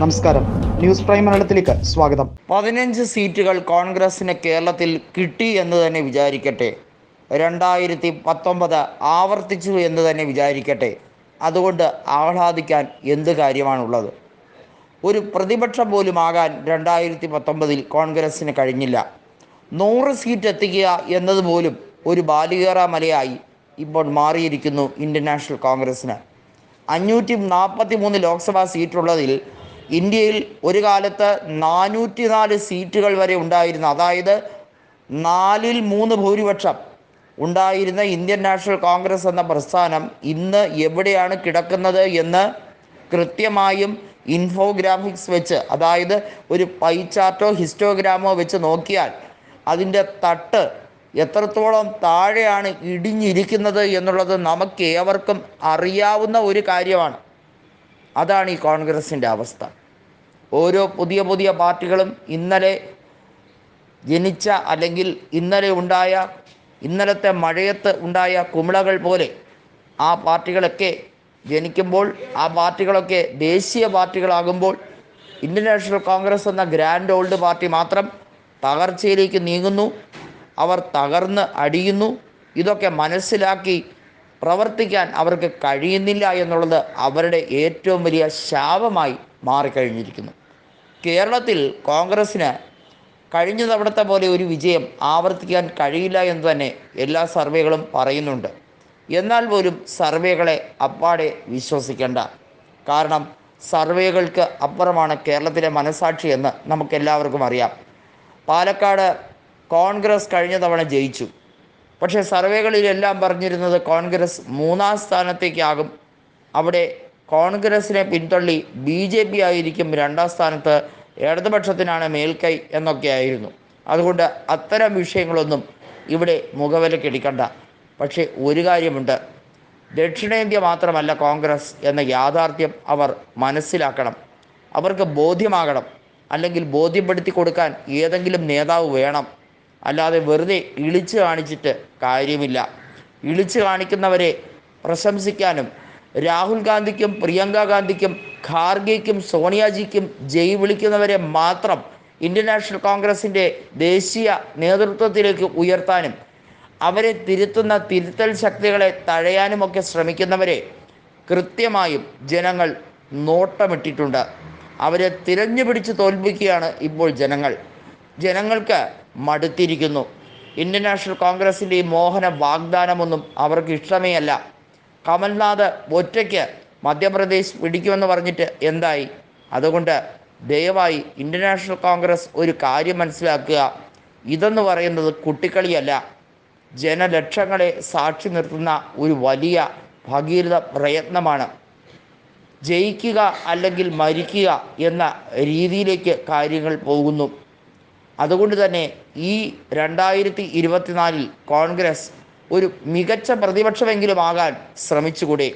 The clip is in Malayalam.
നമസ്കാരം. ന്യൂസ് പ്രൈം മലയാളത്തിലേക്ക് സ്വാഗതം. പതിനഞ്ച് സീറ്റുകൾ കോൺഗ്രസിന് കേരളത്തിൽ കിട്ടി എന്ന് തന്നെ വിചാരിക്കട്ടെ. രണ്ടായിരത്തി പത്തൊമ്പത് ആവർത്തിച്ചു എന്ന് തന്നെ വിചാരിക്കട്ടെ. അതുകൊണ്ട് ആഹ്ലാദിക്കാൻ എന്ത് കാര്യമാണുള്ളത്? ഒരു പ്രതിപക്ഷം പോലും ആകാൻ രണ്ടായിരത്തി പത്തൊമ്പതിൽ കോൺഗ്രസ്സിന് കഴിഞ്ഞില്ല. നൂറ് സീറ്റ് എത്തിക്കുക എന്നതുപോലും ഒരു ബാലികേറ മലയായി ഇപ്പോൾ മാറിയിരിക്കുന്നു ഇന്ത്യൻ നാഷണൽ കോൺഗ്രസ്സിന്. അഞ്ഞൂറ്റി നാൽപ്പത്തി മൂന്ന് ലോക്സഭാ സീറ്റുള്ളതിൽ ഇന്ത്യയിൽ ഒരു കാലത്ത് നാനൂറ്റി നാല് സീറ്റുകൾ വരെ ഉണ്ടായിരുന്ന അതായത് നാലിൽ മൂന്ന് ഭൂരിപക്ഷം ഉണ്ടായിരുന്ന ഇന്ത്യൻ നാഷണൽ കോൺഗ്രസ് എന്ന പ്രസ്ഥാനം ഇന്ന് എവിടെയാണ് കിടക്കുന്നത് എന്ന് കൃത്യമായും ഇൻഫോഗ്രാഫിക്സ് വെച്ച് അതായത് ഒരു പൈ ചാർട്ടോ ഹിസ്റ്റോഗ്രാമോ വെച്ച് നോക്കിയാൽ അതിന്റെ തട്ട് എത്രത്തോളം താഴെയാണ് ഇടിഞ്ഞിരിക്കുന്നത് എന്നുള്ളത് നമുക്ക് ഏവർക്കും അറിയാവുന്ന ഒരു കാര്യമാണ്. അതാണ് ഈ കോൺഗ്രസിന്റെ അവസ്ഥ. ഓരോ പുതിയ പുതിയ പാർട്ടികളും ഇന്നലെ ജനിച്ച അല്ലെങ്കിൽ ഇന്നലെ ഉണ്ടായ ഇന്നലത്തെ മഴയത്ത് ഉണ്ടായ കുമിളകൾ പോലെ ആ പാർട്ടികളൊക്കെ ജനിക്കുമ്പോൾ ആ പാർട്ടികളൊക്കെ ദേശീയ പാർട്ടികളാകുമ്പോൾ ഇന്ത്യൻ നാഷണൽ കോൺഗ്രസ് എന്ന ഗ്രാൻഡ് ഓൾഡ് പാർട്ടി മാത്രം തകർച്ചയിലേക്ക് നീങ്ങുന്നു. അവർ തകർന്ന് അടിയുന്നു. ഇതൊക്കെ മനസ്സിലാക്കി പ്രവർത്തിക്കാൻ അവർക്ക് കഴിയുന്നില്ല എന്നുള്ളത് അവരുടെ ഏറ്റവും വലിയ ശാപമായി മാറിക്കഴിഞ്ഞിരിക്കുന്നു. കേരളത്തിൽ കോൺഗ്രസ്സിന് കഴിഞ്ഞ തവണത്തെ പോലെ ഒരു വിജയം ആവർത്തിക്കാൻ കഴിയില്ല എന്ന് തന്നെ എല്ലാ സർവേകളും പറയുന്നുണ്ട്. എന്നാൽ പോലും സർവേകളെ അപ്പാടെ വിശ്വസിക്കേണ്ട. കാരണം സർവേകൾക്ക് അപ്പുറമാണ് കേരളത്തിലെ മനസാക്ഷി എന്ന് നമുക്കെല്ലാവർക്കും അറിയാം. പാലക്കാട് കോൺഗ്രസ് കഴിഞ്ഞ തവണ ജയിച്ചു. പക്ഷേ സർവേകളിലെല്ലാം പറഞ്ഞിരുന്നത് കോൺഗ്രസ് മൂന്നാം സ്ഥാനത്തേക്കാകും. അവിടെ കോൺഗ്രസിനെ പിന്തള്ളി ബി ജെ പി ആയിരിക്കും രണ്ടാം സ്ഥാനത്ത്. ഇടതുപക്ഷത്തിനാണ് മേൽക്കൈ എന്നൊക്കെ ആയിരുന്നു അതുകൊണ്ട് അത്തരം വിഷയങ്ങളൊന്നും ഇവിടെ മുഖവിലക്കെടുക്കണ്ട. പക്ഷേ ഒരു കാര്യമുണ്ട്. ദക്ഷിണേന്ത്യ മാത്രമല്ല കോൺഗ്രസ് എന്ന യാഥാർത്ഥ്യം അവർ മനസ്സിലാക്കണം. അവർക്ക് ബോധ്യമാകണം. അല്ലെങ്കിൽ ബോധ്യപ്പെടുത്തി കൊടുക്കാൻ ഏതെങ്കിലും നേതാവ് വേണം. അല്ലാതെ വെറുതെ ഇളിച്ച് കാണിച്ചിട്ട് കാര്യമില്ല. ഇളിച്ച് കാണിക്കുന്നവരെ പ്രശംസിക്കാനും രാഹുൽ ഗാന്ധിക്കും പ്രിയങ്ക ഗാന്ധിക്കും ഖാർഗെയ്ക്കും സോണിയാജിക്കും ജയ് വിളിക്കുന്നവരെ മാത്രം ഇന്ത്യൻ നാഷണൽ കോൺഗ്രസിന്റെ ദേശീയ നേതൃത്വത്തിലേക്ക് ഉയർത്താനും അവരെ തിരുത്തുന്ന തിരുത്തൽ ശക്തികളെ തഴയാനുമൊക്കെ ശ്രമിക്കുന്നവരെ കൃത്യമായും ജനങ്ങൾ നോട്ടമിട്ടിട്ടുണ്ട്. അവരെ തിരഞ്ഞു പിടിച്ച് തോൽപ്പിക്കുകയാണ് ഇപ്പോൾ ജനങ്ങൾ. ജനങ്ങൾക്ക് മടുത്തിരിക്കുന്നു. ഇന്ത്യൻ നാഷണൽ കോൺഗ്രസിന്റെ ഈ മോഹന വാഗ്ദാനമൊന്നും അവർക്ക് ഇഷ്ടമേ അല്ല കമൽനാഥ് ഒറ്റയ്ക്ക് മധ്യപ്രദേശ് പിടിക്കുമെന്ന് പറഞ്ഞിട്ട് എന്തായി? അതുകൊണ്ട് ദയവായി ഇന്ത്യൻ നാഷണൽ കോൺഗ്രസ് ഒരു കാര്യം മനസ്സിലാക്കുക. ഇതെന്ന് പറയുന്നത് കുട്ടിക്കളിയല്ല ജനലക്ഷങ്ങളെ സാക്ഷി നിർത്തുന്ന ഒരു വലിയ ഭഗീരഥ പ്രയത്നമാണ്. ജയിക്കുക അല്ലെങ്കിൽ മരിക്കുക എന്ന രീതിയിലേക്ക് കാര്യങ്ങൾ പോകുന്നു. അതുകൊണ്ട് തന്നെ ഈ രണ്ടായിരത്തി ഇരുപത്തിനാലിൽ കോൺഗ്രസ് ഒരു മികച്ച പ്രതിപക്ഷമെങ്കിലും ആകാൻ ശ്രമിച്ചുകൂടെ?